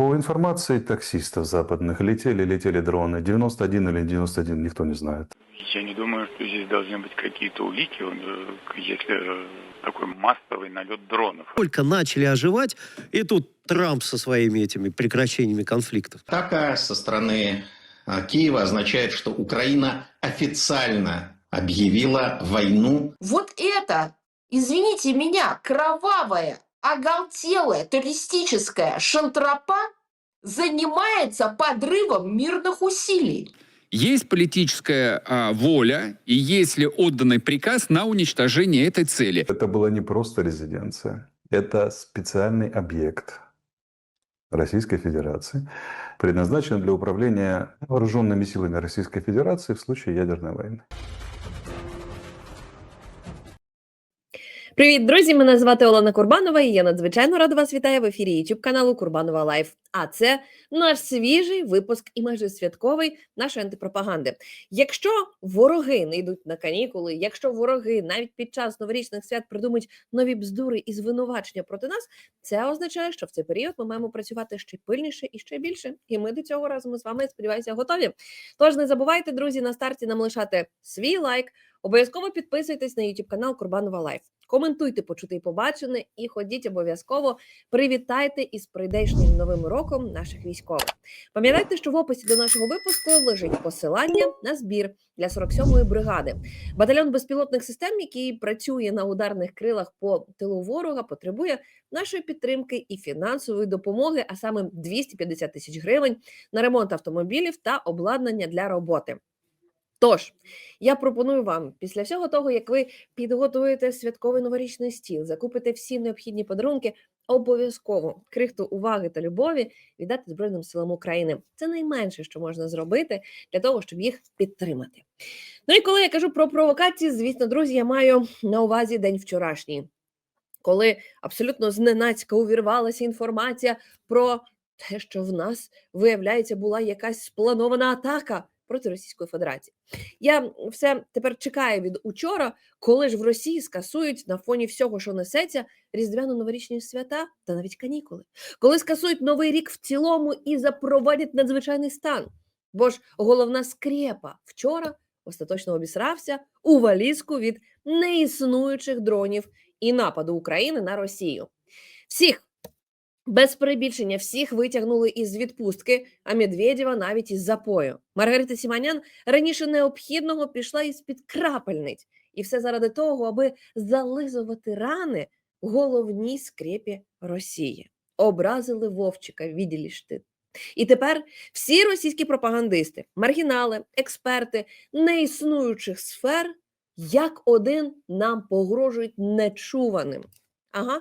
По информации таксистов западных, летели, летели дроны. 91 или 91, никто не знает. Я не думаю, что здесь должны быть какие-то улики, э, если э, такой массовый налет дронов. Только начали оживать, и тут Трамп со своими этими прекращениями конфликтов. Атака со стороны а, Киева означает, что Украина официально объявила войну Вот это, извините меня, кровавая, оголтелая туристическая шантропа занимается подрывом мирных усилий. Есть политическая а, воля и есть ли отданный приказ на уничтожение этой цели. Это была не просто резиденция, это специальный объект Российской Федерации, предназначен для управления вооруженными силами Российской Федерации в случае ядерной войны. Привіт, друзі! Мене звати Олена Курбанова, і я надзвичайно рада вас вітаю в ефірі YouTube каналу Курбанова Лайф. А це наш свіжий випуск і майже святковий нашої антипропаганди. Якщо вороги не йдуть на канікули, якщо вороги навіть під час новорічних свят придумають нові бздури і звинувачення проти нас, це означає, що в цей період ми маємо працювати ще пильніше і ще більше. І ми до цього разом з вами сподіваюся готові. Тож не забувайте, друзі, на старті нам лишати свій лайк. Обов'язково підписуйтесь на YouTube канал Курбанова Лайф. Коментуйте почути побачене, і ходіть обов'язково. Привітайте із прийдешнім новим роком наших військових. Пам'ятайте, що в описі до нашого випуску лежить посилання на збір для 47-ї бригади. Батальйон безпілотних систем, який працює на ударних крилах по тилу ворога, потребує нашої підтримки і фінансової допомоги, а саме 250 тисяч гривень на ремонт автомобілів та обладнання для роботи. Тож я пропоную вам після всього того, як ви підготуєте святковий новорічний стіл, закупите всі необхідні подарунки, обов'язково крихту уваги та любові віддати Збройним силам України. Це найменше, що можна зробити для того, щоб їх підтримати. Ну і коли я кажу про провокації, звісно, друзі, я маю на увазі день вчорашній, коли абсолютно зненацька увірвалася інформація про те, що в нас виявляється була якась спланована атака проти Російської Федерації. Я все тепер чекаю від учора, коли ж в Росії скасують на фоні всього, що несеться, різдвяно-новорічні свята та навіть канікули, коли скасують новий рік в цілому і запровадять надзвичайний стан. Бо ж головна скрепа вчора остаточно обісрався у валізку від неіснуючих дронів і нападу України на Росію. Всіх без перебільшення всіх витягнули із відпустки, а Медведєва навіть із запою. Маргарита Сіманян раніше необхідного пішла із під крапельниць, і все заради того, аби зализувати рани головній скрепі Росії. Образили Вовчика, відділі ти. І тепер всі російські пропагандисти, маргінали, експерти неіснуючих сфер як один нам погрожують нечуваним. Ага,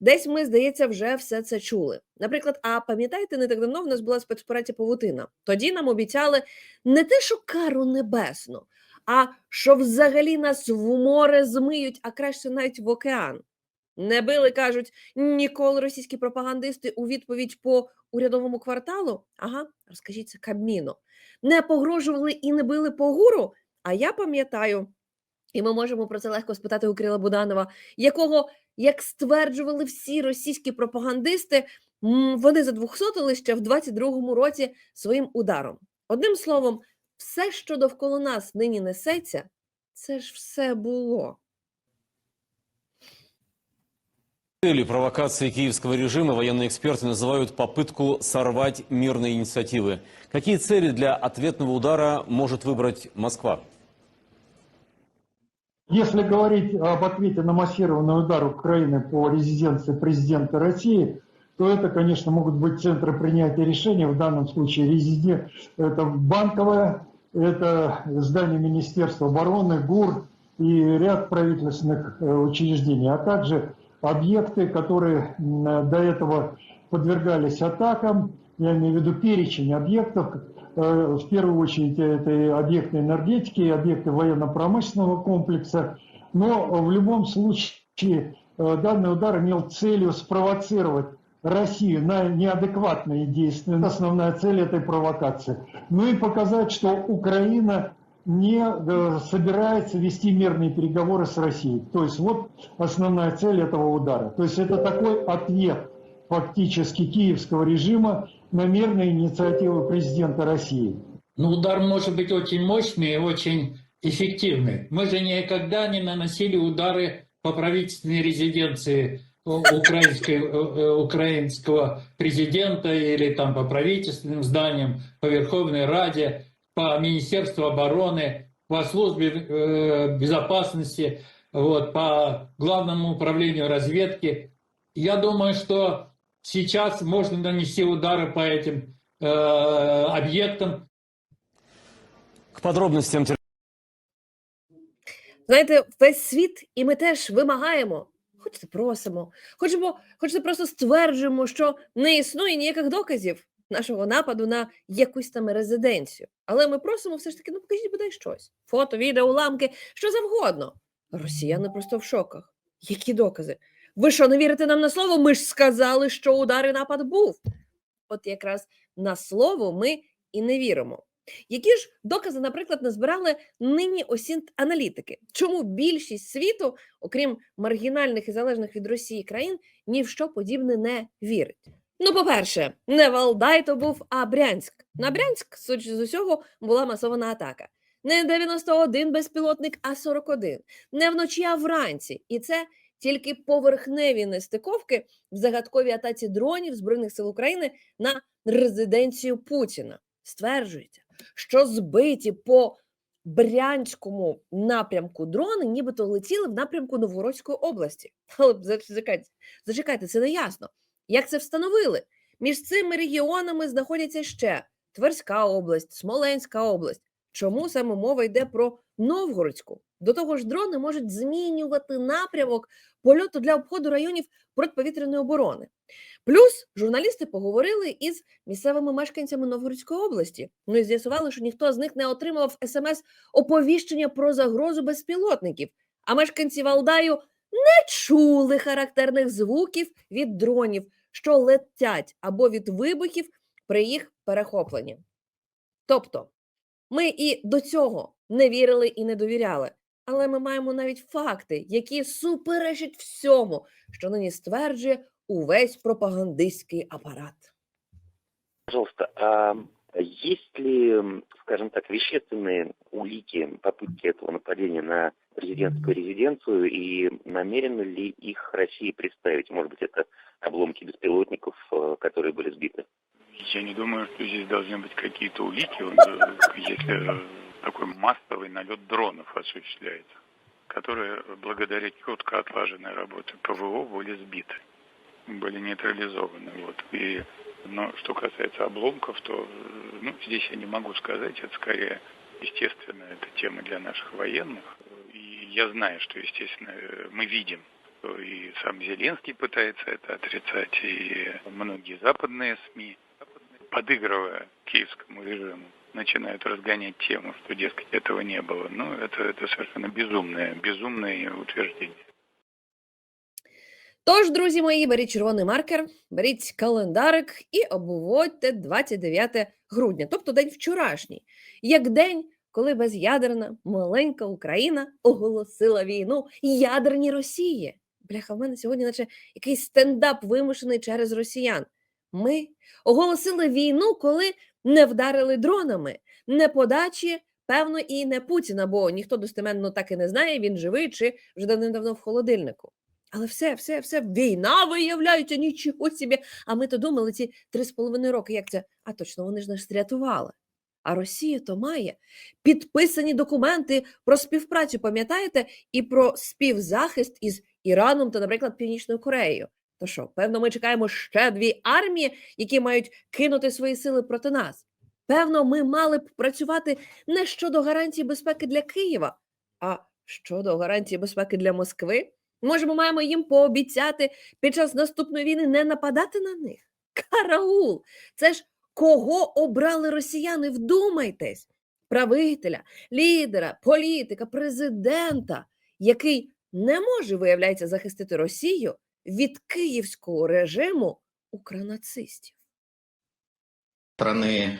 десь ми, здається, вже все це чули. Наприклад, а пам'ятаєте, не так давно в нас була спецоперація Павутина. Тоді нам обіцяли не те, що кару небесну, а що взагалі нас в море змиють, а краще навіть в океан. Не били, кажуть, ніколи російські пропагандисти у відповідь по урядовому кварталу. Ага, розкажіть це Кабміну. Не погрожували і не били по гуру. А я пам'ятаю, і ми можемо про це легко спитати у Кирила Буданова, якого, як стверджували всі російські пропагандисти, м, вони задвухсотили ще в 22-му році своїм ударом. Одним словом, все, що довкола нас нині несеться, це ж все було. Целью провокации киевского режима военные эксперты называют попытку сорвать мирные инициативы. Какие цели для ответного удара может выбрать Москва? Если говорить об ответе на массированный удар Украины по резиденции президента России, то это, конечно, могут быть центры принятия решений. В данном случае резидент, это Банковое, это здание Министерства обороны, ГУР и ряд правительственных э, учреждений, а также объекты, которые до этого подвергались атакам. Я имею в виду перечень объектов, Э, в первую очередь это объекты энергетики, объекты военно-промышленного комплекса. Но в любом случае э, данный удар имел целью спровоцировать Россию на неадекватные действия. Основная цель этой провокации. Ну и показать, что Украина не э, собирается вести мирные переговоры с Россией. То есть вот основная цель этого удара. То есть это такой ответ фактически киевского режима на мирные инициативы президента России. Ну, удар может быть очень мощный и очень эффективный. Мы же никогда не наносили удары по правительственной резиденции э, э, украинского президента или там по правительственным зданиям, по Верховной Раде, по Министерству обороны, по службе э, безопасности, вот, по главному управлению разведки. Я думаю, что сейчас можно нанести удары по этим э, объектам, К подробностям Знаєте, весь світ, і ми теж вимагаємо, хочете просимо, хочемо, хочете просто стверджуємо, що не існує ніяких доказів нашого нападу на якусь там резиденцію. Але ми просимо все ж таки, ну покажіть бодай щось. Фото, відео, уламки, що завгодно. Росіяни просто в шоках. Які докази? Ви що, не вірите нам на слово? Ми ж сказали, що удар і напад був. От якраз на слово ми і не віримо. Які ж докази, наприклад, назбирали нині осінт аналітики? Чому більшість світу, окрім маргінальних і залежних від Росії країн, ні в що подібне не вірить? Ну, по-перше, не Валдай то був, а Брянськ. На Брянськ, судячи з усього, була масована атака. Не 91 безпілотник, а 41. Не вночі, а вранці. І це тільки поверхневі нестиковки в загадковій атаці дронів Збройних сил України на резиденцію Путіна. Стверджується, що збиті по Брянському напрямку дрони нібито летіли в напрямку Новгородської області. Але зачекайте, зачекайте, це не ясно. Як це встановили? Між цими регіонами знаходяться ще Тверська область, Смоленська область. Чому саме мова йде про Новгородську? До того ж, дрони можуть змінювати напрямок польоту для обходу районів протиповітряної оборони. Плюс журналісти поговорили із місцевими мешканцями Новгородської області. Ну і з'ясували, що ніхто з них не отримав смс-оповіщення про загрозу безпілотників, а мешканці Валдаю не чули характерних звуків від дронів, що летять або від вибухів при їх перехопленні. Тобто, ми і до цього не вірили і не довіряли. Але ми маємо навіть факти, які суперечать всьому, що нині стверджує увесь пропагандистський апарат. Пожалуйста, а есть ли, м, скажем так, вещественные улики попытки этого нападения на президентскую резиденцию и намерены ли их России представить? Может быть, это обломки беспилотников, э, которые были сбиты? Я не думаю, что здесь должны быть какие-то улики, Он, э, если э, такой массовый налет дронов осуществляется, которые благодаря четко отлаженной работе ПВО были сбиты, были нейтрализованы. Вот. И, но что касается обломков, то ну, здесь я не могу сказать, это скорее, естественно, это тема для наших военных. И я знаю, что, естественно, мы видим, что и сам Зеленский пытается это отрицать, и многие западные СМИ подыгрывая киевскому режиму, начинают разгонять тему, что, дескать, этого не было. Ну, это, это совершенно безумное, безумное утверждение. Тож, друзі мої, беріть червоний маркер, беріть календарик і обводьте 29 грудня, тобто день вчорашній, як день, коли без'ядерна маленька Україна оголосила війну ядерній Росії. Бляха, в мене сьогодні, наче якийсь стендап вимушений через росіян. Ми оголосили війну, коли не вдарили дронами, не подачі, певно, і не Путіна, бо ніхто достеменно так і не знає, він живий чи вже давним-давно в холодильнику. Але все, все, все, війна виявляється, нічого собі. А ми то думали ці три з половиною роки, як це? А точно, вони ж нас рятували. А Росія то має підписані документи про співпрацю, пам'ятаєте, і про співзахист із Іраном та, наприклад, Північною Кореєю. То що, певно, ми чекаємо ще дві армії, які мають кинути свої сили проти нас. Певно, ми мали б працювати не щодо гарантії безпеки для Києва, а щодо гарантії безпеки для Москви. Може, ми маємо їм пообіцяти під час наступної війни не нападати на них? Караул! Це ж кого обрали росіяни? Вдумайтесь! Правителя, лідера, політика, президента, який не може, виявляється, захистити Росію від київського режиму укронацистів. Страны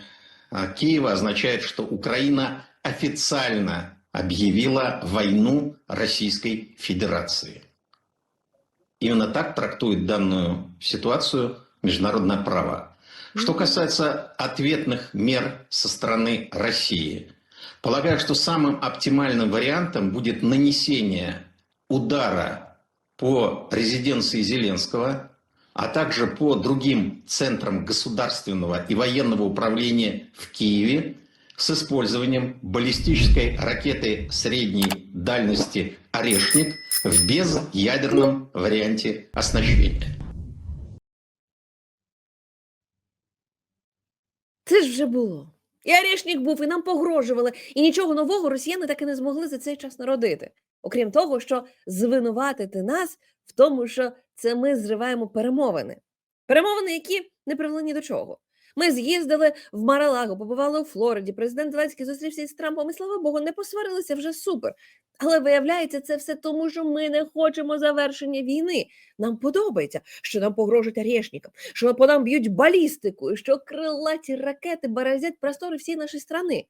а, Киева означает, что Украина официально объявила войну Российской Федерации. Именно так трактует данную ситуацию международное право. Что касается ответных мер со стороны России, полагаю, что самым оптимальным вариантом будет нанесение удара по резиденции Зеленского, а также по другим центрам государственного и военного управления в Киеве с использованием баллистической ракеты средней дальности «Орешник» в безъядерном варианте оснащения. Це ж вже було. І Орешник був, і нам погрожували, і нічого нового росіяни так і не змогли за цей час народити. Окрім того, що звинуватити нас в тому, що це ми зриваємо перемовини. Перемовини, які не привели ні до чого. Ми з'їздили в Маралаго, побували у Флориді. Президент Зеленський зустрівся із Трампом, і слава Богу, не посварилися вже супер. Але виявляється, це все тому, що ми не хочемо завершення війни. Нам подобається, що нам погрожують орешникам, що по нам б'ють балістику, і що крилаті ракети березять простори всієї нашої страни.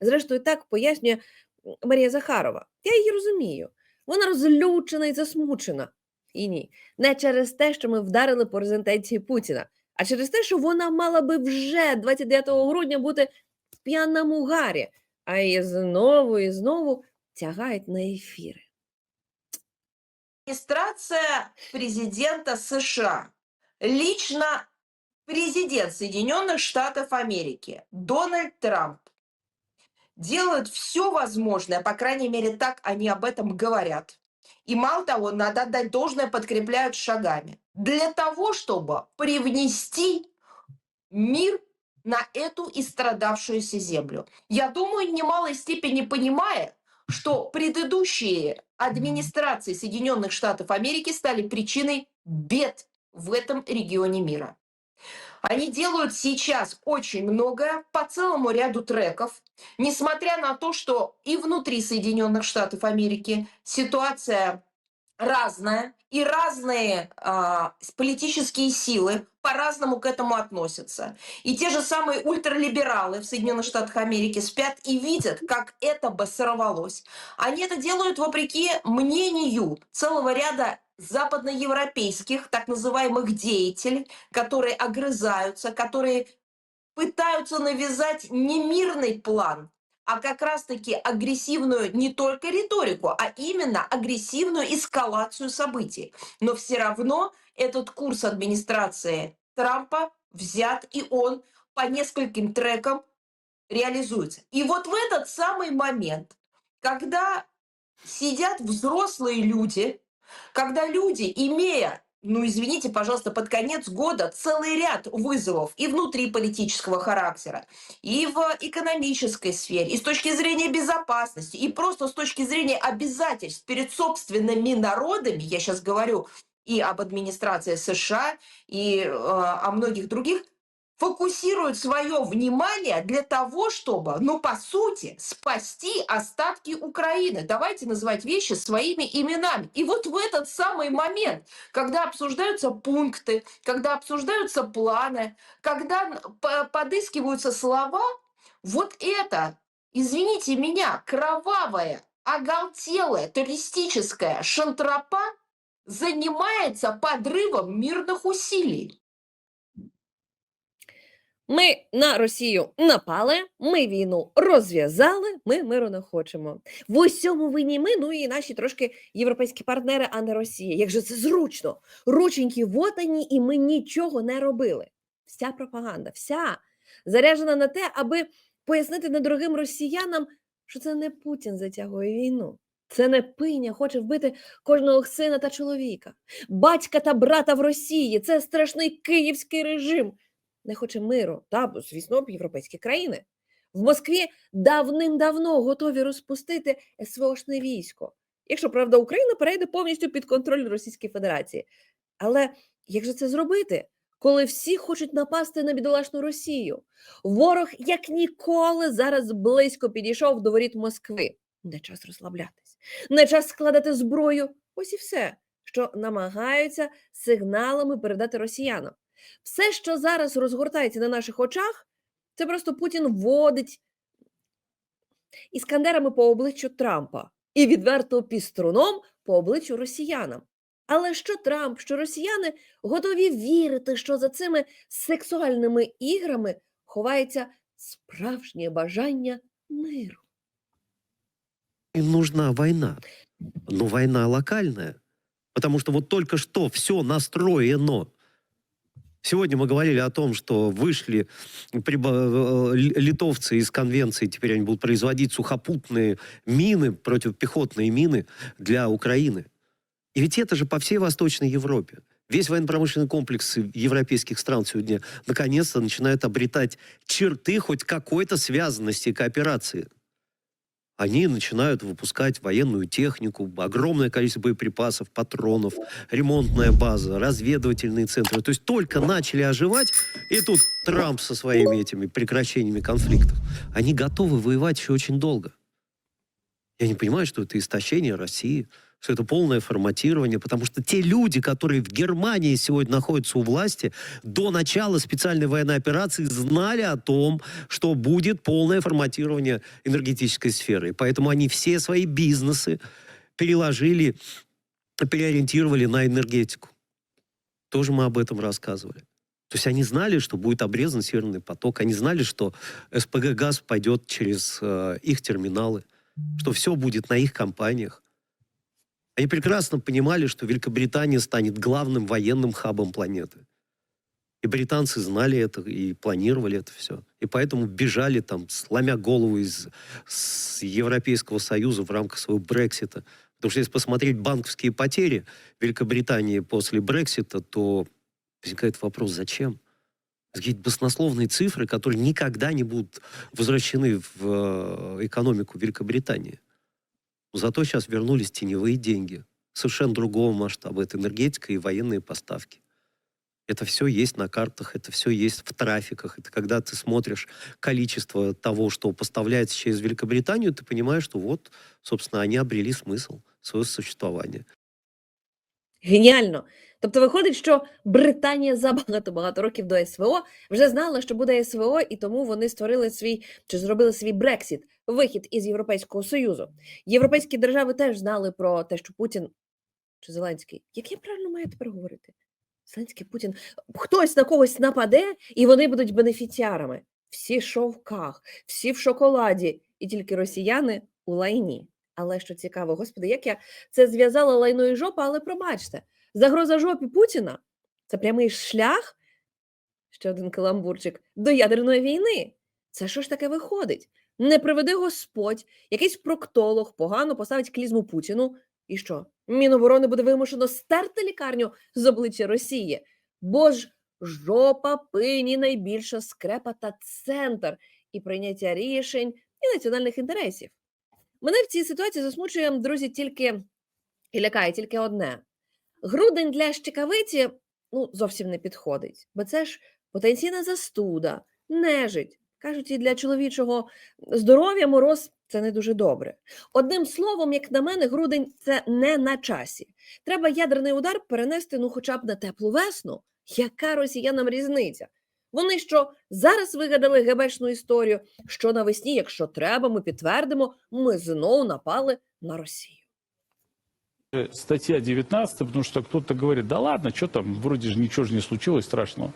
Зрештою, так пояснює Марія Захарова. Я її розумію. Вона розлючена і засмучена. І ні, не через те, що ми вдарили по резиденції Путіна, а через те, що вона мала би вже 29 грудня бути в п'яному гарі, а її знову і знову тягають на ефіри. Администрация президента США, лично президент Соединенных Штатов Америки Дональд Трамп делают все возможное, по крайней мере, так они об этом говорят. И мало того, надо отдать должное, подкрепляют шагами. Для того, чтобы привнести мир на эту истрадавшуюся землю. Я думаю, в немалой степени понимая, что предыдущие администрации Соединенных Штатов Америки стали причиной бед в этом регионе мира. Они делают сейчас очень многое по целому ряду треков, несмотря на то, что и внутри Соединенных Штатов Америки ситуация разная, и разные с- политические силы по-разному к этому относятся. И те же самые ультралибералы в Соединенных Штатах Америки спят и видят, как это бы сорвалось. Они это делают вопреки мнению целого ряда западноевропейских так называемых деятелей, которые огрызаются, которые пытаются навязать не мирный план, а как раз-таки агрессивную не только риторику, а именно агрессивную эскалацию событий. Но все равно этот курс администрации Трампа взят, и он по нескольким трекам реализуется. И вот в этот самый момент, когда сидят взрослые люди, когда люди, имея, ну извините, пожалуйста, под конец года целый ряд вызовов и внутриполитического характера, и в экономической сфере, и с точки зрения безопасности, и просто с точки зрения обязательств перед собственными народами, я сейчас говорю и об администрации США, и э, о многих других, фокусируют свое внимание для того, чтобы, ну, по сути, спасти остатки Украины. Давайте называть вещи своими именами. И вот в этот самый момент, когда обсуждаются пункты, когда обсуждаются планы, когда подыскиваются слова, вот это, извините меня, кровавая, оголтелая, туристическая шантропа занимается подрывом мирных усилий. Ми на Росію напали, ми війну розв'язали, ми миру не хочемо. В усьому винні ми, ну і наші трошки європейські партнери, а не Росія. Як же це зручно? Рученьки вотані, і ми нічого не робили. Вся пропаганда, вся заряджена на те, аби пояснити недорогим росіянам, що це не Путін затягує війну. Це не пиня хоче вбити кожного сина та чоловіка, батька та брата в Росії. Це страшний київський режим не хоче миру, та, звісно, європейські країни. В Москві давним-давно готові розпустити СВОшне військо, якщо правда Україна перейде повністю під контроль Російської Федерації. Але як же це зробити, коли всі хочуть напасти на бідолашну Росію? Ворог як ніколи зараз близько підійшов до воріт Москви. Не час розслаблятись, не час складати зброю. Ось і все, що намагаються сигналами передати росіянам. Все, що зараз розгортається на наших очах, це просто Путін вводить іскандерами по обличчю Трампа і відверто піструном по обличчю росіянам. Але що Трамп, що росіяни готові вірити, що за цими сексуальними іграми ховається справжнє бажання миру. Им нужна война. Но война локальная. Потому что вот только что все настроено. Сегодня мы говорили о том, что вышли э, ли- литовцы из конвенции, теперь они будут производить сухопутные мины, противопехотные мины для Украины. И ведь это же по всей Восточной Европе. Весь военно-промышленный комплекс европейских стран сегодня наконец-то начинает обретать черты хоть какой-то связанности и кооперации. Они начинают выпускать военную технику, огромное количество боеприпасов, патронов, ремонтная база, разведывательные центры. То есть только начали оживать, и тут Трамп со своими этими прекращениями конфликтов. Они готовы воевать еще очень долго. Я не понимаю, что это истощение России, что это полное форматирование, потому что те люди, которые в Германии сегодня находятся у власти, до начала специальной военной операции знали о том, что будет полное форматирование энергетической сферы. Поэтому они все свои бизнесы переложили, переориентировали на энергетику. Тоже мы об этом рассказывали. То есть они знали, что будет обрезан Северный поток, они знали, что СПГ «Газ» пойдет через э, их терминалы, что все будет на их компаниях. Они прекрасно понимали, что Великобритания станет главным военным хабом планеты. И британцы знали это и планировали это все. И поэтому бежали там, сломя голову из с Европейского Союза в рамках своего Брексита. Потому что если посмотреть банковские потери Великобритании после Брексита, то возникает вопрос, зачем? Какие-то баснословные цифры, которые никогда не будут возвращены в э, экономику Великобритании. Зато сейчас вернулись теневые деньги. Совершенно другого масштаба. Это энергетика и военные поставки. Это все есть на картах, это все есть в трафиках. Это когда ты смотришь количество того, что поставляется через Великобританию, ты понимаешь, что вот, собственно, они обрели смысл своего существования. Геніально. Тобто виходить, що Британія за багато-багато років до СВО вже знала, що буде СВО, і тому вони створили свій чи зробили свій Брексіт, вихід із Європейського Союзу. Європейські держави теж знали про те, що Путін чи Зеленський, як я правильно маю тепер говорити? Зеленський Путін, хтось на когось нападе, і вони будуть бенефіціарами. Всі шовках, всі в шоколаді, і тільки росіяни у лайні. Але що цікаво, господи, як я це зв'язала лайно і жопа, але пробачте, загроза жопі Путіна це прямий шлях, ще один каламбурчик, до ядерної війни. Це що ж таке виходить? Не приведи Господь, якийсь проктолог погано поставить клізму Путіну, і що? Міноборони буде вимушено стерти лікарню з обличчя Росії. Бо ж жопа пині найбільша скрепа та центр і прийняття рішень і національних інтересів. Мене в цій ситуації засмучує, друзі, тільки і лякає тільки одне: грудень для щекавиці ну, зовсім не підходить, бо це ж потенційна застуда, нежить. Кажуть, і для чоловічого здоров'я мороз це не дуже добре. Одним словом, як на мене, грудень це не на часі. Треба ядерний удар перенести ну хоча б на теплу весну. Яка росіянам різниця? Вони що зараз вигадали гебешну історію, що навесні, якщо треба, ми підтвердимо, ми знову напали на Росію. Э, Статья 19, потому что кто-то говорит, да ладно, что там, вроде же ничего же не случилось страшного.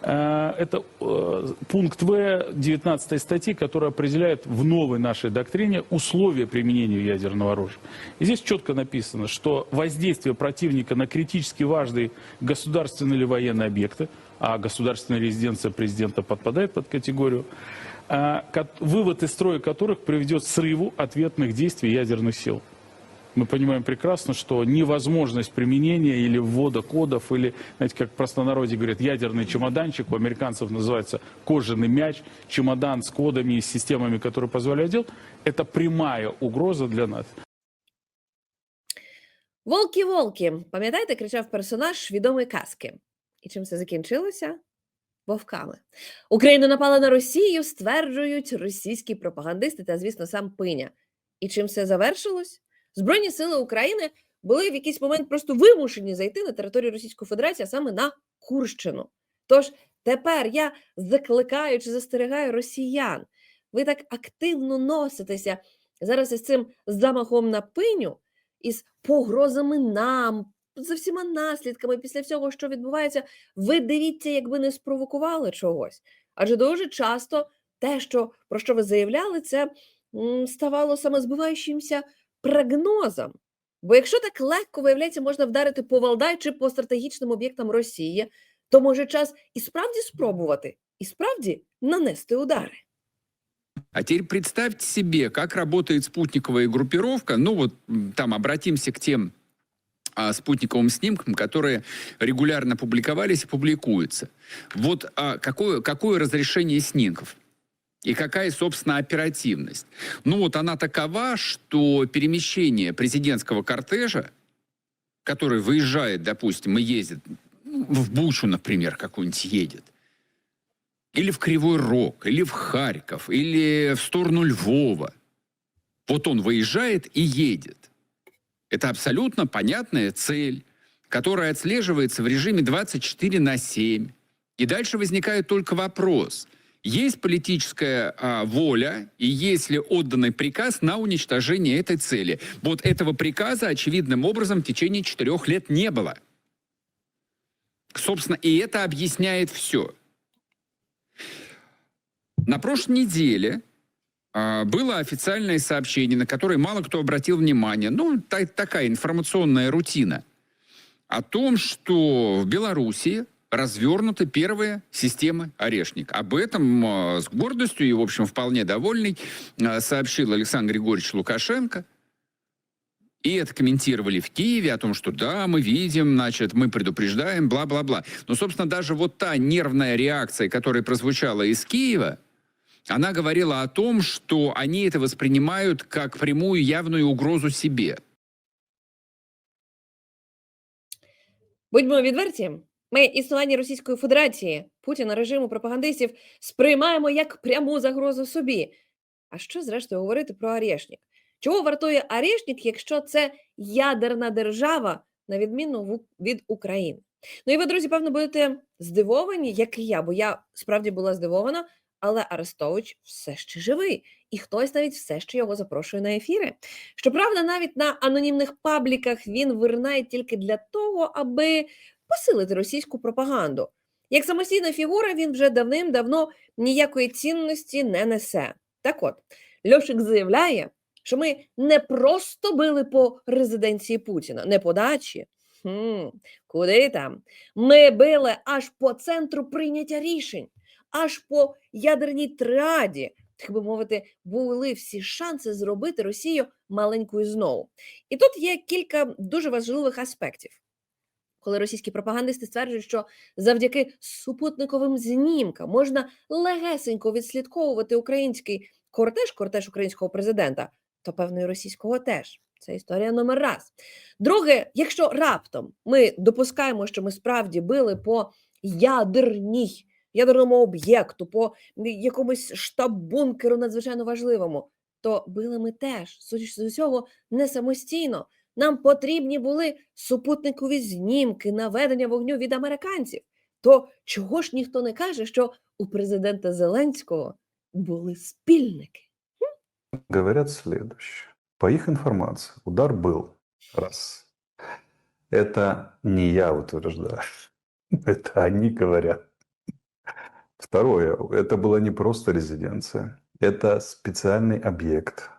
Э, Это э, пункт В 19 статьи, который определяет в новой нашей доктрине условия применения ядерного оружия. И здесь четко написано, что воздействие противника на критически важные государственные или военные объекты, а государственная резиденция президента подпадает под категорию, э, ко- вывод из строя которых приведет к срыву ответных действий ядерных сил. Мы понимаем прекрасно, что невозможность применения или ввода кодов, или, знаете, как в простонародье говорят, ядерный чемоданчик, у американцев называется кожаный мяч, чемодан с кодами и системами, которые позволяют делать, это прямая угроза для нас. Волки, волки, пам'ятаєте, кричав персонаж відомої казки. І чим це закінчилося? Вовками. Україна напала на Росію, стверджують російські пропагандисти та, звісно, сам Пиня. І чим це завершилось? Збройні сили України були в якийсь момент просто вимушені зайти на територію Російської Федерації, а саме на Курщину. Тож тепер я закликаю чи застерігаю росіян. Ви так активно носитеся зараз із цим замахом на пиню, із погрозами нам, за всіма наслідками після всього, що відбувається, ви дивіться, якби не спровокували чогось. Адже дуже часто те, що, про що ви заявляли, це ставало самозбиваючимся прогнозом. Бо якщо так легко, виявляється, можна вдарити по Валдай чи по стратегічним об'єктам Росії, то може час і справді спробувати, і справді нанести удари. А теперь представьте себе, как работает спутниковая группировка. Ну вот там обратимся к тем а, спутниковым снимкам, которые регулярно публиковались и публикуются. Вот а, какое, какое разрешение снимков? И какая, собственно, оперативность? Ну вот она такова, что перемещение президентского кортежа, который выезжает, допустим, и ездит ну, в Бучу, например, какую-нибудь едет, или в Кривой Рог, или в Харьков, или в сторону Львова. Вот он выезжает и едет. Это абсолютно понятная цель, которая отслеживается в режиме 24 на 7. И дальше возникает только вопрос. Есть политическая а, воля и есть ли отданный приказ на уничтожение этой цели? Вот этого приказа очевидным образом в течение четырех лет не было. Собственно, и это объясняет все. На прошлой неделе было официальное сообщение, на которое мало кто обратил внимание. Ну, та- такая информационная рутина. О том, что в Беларуси развернута первая система «Орешник». Об этом а, с гордостью и, в общем, вполне довольный а, сообщил Александр Григорьевич Лукашенко. И это комментировали в Киеве о том, что да, мы видим, значит, мы предупреждаем, бла-бла-бла. Но, собственно, даже вот та нервная реакция, которая прозвучала из Киева, она говорила о том, что они это воспринимают как прямую явную угрозу себе. Будьмо відверті, ми існування Російської Федерації, Путіна, режиму пропагандистів сприймаємо як пряму загрозу собі. А що, зрештою, говорити про Орешник? Чого вартує Орешник, якщо це ядерна держава, на відміну від України? Ну і ви, друзі, певно, будете здивовані, як і я, бо я справді була здивована, але Арестович все ще живий, і хтось навіть все ще його запрошує на ефіри. Щоправда, навіть на анонімних пабліках він виринає тільки для того, аби посилити російську пропаганду. Як самостійна фігура, він вже давним-давно ніякої цінності не несе. Так от, Льошик заявляє, що ми не просто били по резиденції Путіна, не по дачі. Хм, куди там? Ми били аж по центру прийняття рішень, аж по ядерній триаді. Так би мовити, були всі шанси зробити Росію маленькою знову. І тут є кілька дуже важливих аспектів. Коли російські пропагандисти стверджують, що завдяки супутниковим знімкам можна легесенько відслідковувати український кортеж, кортеж українського президента, то певно і російського теж. Це історія номер раз. Друге, якщо раптом ми допускаємо, що ми справді били по ядерній, ядерному об'єкту, по якомусь штаб-бункеру надзвичайно важливому, то били ми теж, судячи з усього, не самостійно. Нам потрібні були супутникові знімки наведення вогню від американців. То чого ж ніхто не каже, що у президента Зеленського були спільники? Говорят следующее. По их информации, удар был. Раз. Это не я утверждаю. Это они говорят. Второе. Это была не просто резиденция. Это специальный объект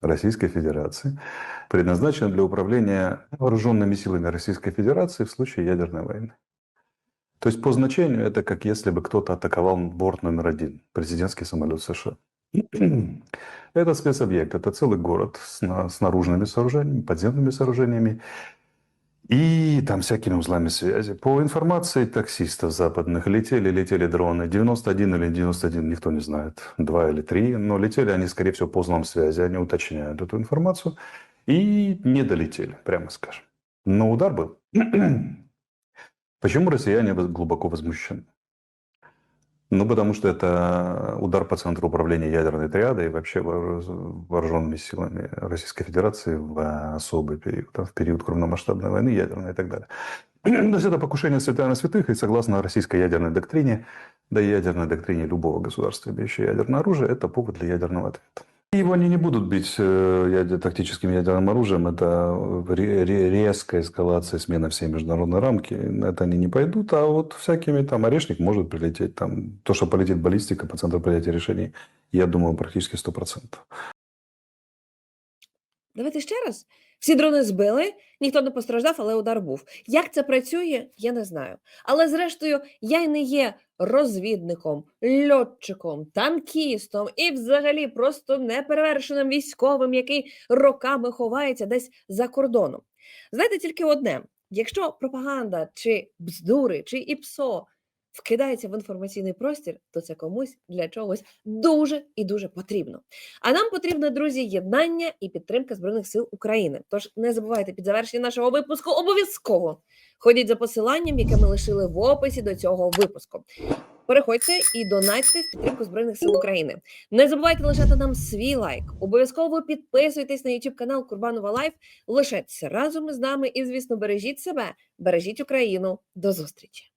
Российской Федерации, предназначен для управления вооруженными силами Российской Федерации в случае ядерной войны. То есть по значению это как если бы кто-то атаковал борт номер один, президентский самолет США. Это спецобъект, это целый город с, на- с наружными сооружениями, подземными сооружениями и там всякими узлами связи. По информации таксистов западных, летели, летели дроны. 91 или 91, никто не знает, два или три, но летели они, скорее всего, по узлам связи, они уточняют эту информацию и не долетели, прямо скажем. Но удар был. Почему россияне глубоко возмущены? Ну, потому что это удар по центру управления ядерной триадой и вообще вооруж- вооруженными силами Российской Федерации в особый период, в период крупномасштабной войны ядерной и так далее. То есть это покушение святая на святых, и согласно российской ядерной доктрине, да и ядерной доктрине любого государства, имеющего ядерное оружие, это повод для ядерного ответа. Его они не будут бить э, яд- тактическим ядерным оружием. Это ре- ре- резкая эскалация, смена всей международной рамки. На это они не пойдут. А вот всякими там орешник может прилететь. Там, то, что полетит баллистика по центру принятия решений, я думаю, практически 100%. Давайте ще раз. Всі дрони збили, ніхто не постраждав, але удар був. Як це працює, я не знаю. Але зрештою, я й не є розвідником, льотчиком, танкістом і взагалі просто неперевершеним військовим, який роками ховається десь за кордоном. Знаєте тільки одне: якщо пропаганда чи бздури, чи ІПСО вкидається в інформаційний простір, то це комусь для чогось дуже і дуже потрібно. А нам потрібно, друзі, єднання і підтримка Збройних сил України. Тож не забувайте під завершення нашого випуску обов'язково ходіть за посиланням, яке ми лишили в описі до цього випуску. Переходьте і донатьте в підтримку Збройних сил України. Не забувайте лишати нам свій лайк. Обов'язково підписуйтесь на YouTube канал Курбанова Лайф. Лишайтеся разом із нами і, звісно, бережіть себе, бережіть Україну. До зустрічі!